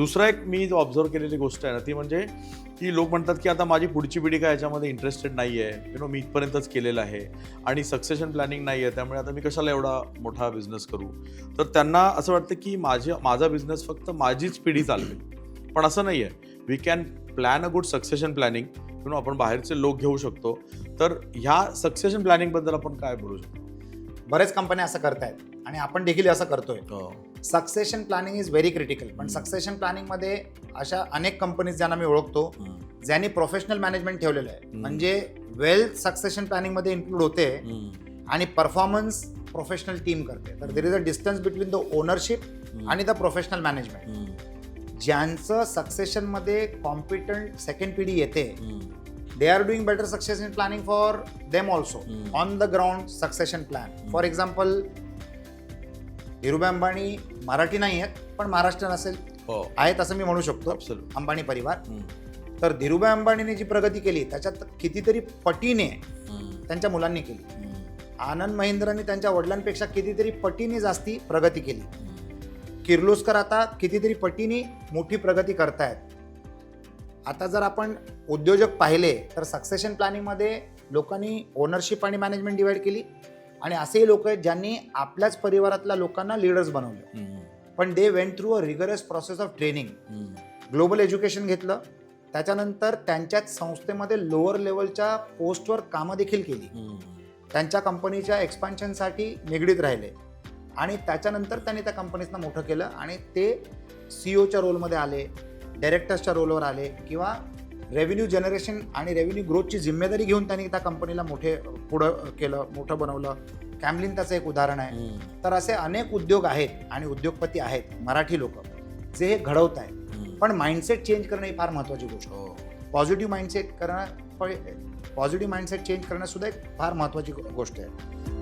दुसरा एक मी जो ऑब्झर्व केलेली गोष्ट आहे ना ती म्हणजे की लोक म्हणतात की आता माझी पुढची पिढी काय याच्यामध्ये इंटरेस्टेड नाही आहे यु नो मी इथपर्यंतच केलेलं आहे आणि सक्सेशन प्लॅनिंग नाही आहे त्यामुळे आता मी कशाला एवढा मोठा बिझनेस करू? तर त्यांना असं वाटतं की माझ्या माझा बिझनेस फक्त माझीच पिढी चालवेल. पण असं नाही आहे we can plan a good succession planning you know आपण बाहेरचे लोक घेऊ शकतो. तर ह्या सक्सेशन प्लॅनिंगबद्दल आपण काय बोलू शकतो? बरेच कंपन्या असं करतायत आणि आपण देखील असं करतोय. Succession planning is very critical पण. सक्सेशन प्लॅनिंगमध्ये अशा अनेक कंपनीज ज्यांना मी ओळखतो ज्यांनी प्रोफेशनल मॅनेजमेंट ठेवलेलं आहे. हम्म. म्हणजे वेल्थ सक्सेशन प्लॅनिंगमध्ये इन्क्लूड होते आणि परफॉर्मन्स प्रोफेशनल टीम करते. तर there is a distance between the ownership आणि द प्रोफेशनल मॅनेजमेंट ज्यांचं सक्सेशनमध्ये कॉम्पिटंट सेकंड पिढी येते they are doing better succession planning for them also. On the ground succession plan for example Dhirubhai Ambani Marathi नाही आहेत पण महाराष्ट्रीयन असेल हो. आहेत असं मी म्हणू शकतो. Absolutely. अंबानी परिवार. तर धीरुभाई अंबानीने जी प्रगती केली त्याच्यात कितीतरी पटीने त्यांच्या मुलांनी केली. आनंद महिंद्रांनी त्यांच्या वडिलांपेक्षा कितीतरी पटीने जास्ती प्रगती केली. किर्लोस्कर आता कितीतरी पटीने मोठी प्रगती करतायत. आता जर आपण उद्योजक पाहिले तर सक्सेशन प्लॅनिंगमध्ये लोकांनी ओनरशिप आणि मॅनेजमेंट डिवाइड केली. आणि असेही लोक आहेत ज्यांनी आपल्याच परिवारातल्या लोकांना लिडर्स बनवले. पण they went through a rigorous process of training global education घेतलं. त्याच्यानंतर त्यांच्याच संस्थेमध्ये लोअर लेवलच्या पोस्टवर कामं देखील केली. त्यांच्या कंपनीच्या एक्सपान्शनसाठी निगडीत राहिले. आणि त्याच्यानंतर त्यांनी त्या कंपनीजना मोठं केलं आणि ते सी ओच्या रोलमध्ये आले डायरेक्टर्सच्या रोलवर आले किंवा रेव्हेन्यू जनरेशन आणि रेव्हेन्यू ग्रोथची जिम्मेदारी घेऊन त्यांनी त्या कंपनीला मोठे पुढं केलं मोठं बनवलं. कॅमलिन त्याचं एक उदाहरण आहे. तर असे अनेक उद्योग आहेत आणि उद्योगपती आहेत मराठी लोक जे हे घडवत आहेत. पण माइंडसेट चेंज करणं ही फार महत्त्वाची गोष्ट पॉझिटिव्ह माइंडसेट करणं पॉझिटिव्ह माइंडसेट चेंज करणं सुद्धा एक फार महत्त्वाची गोष्ट आहे.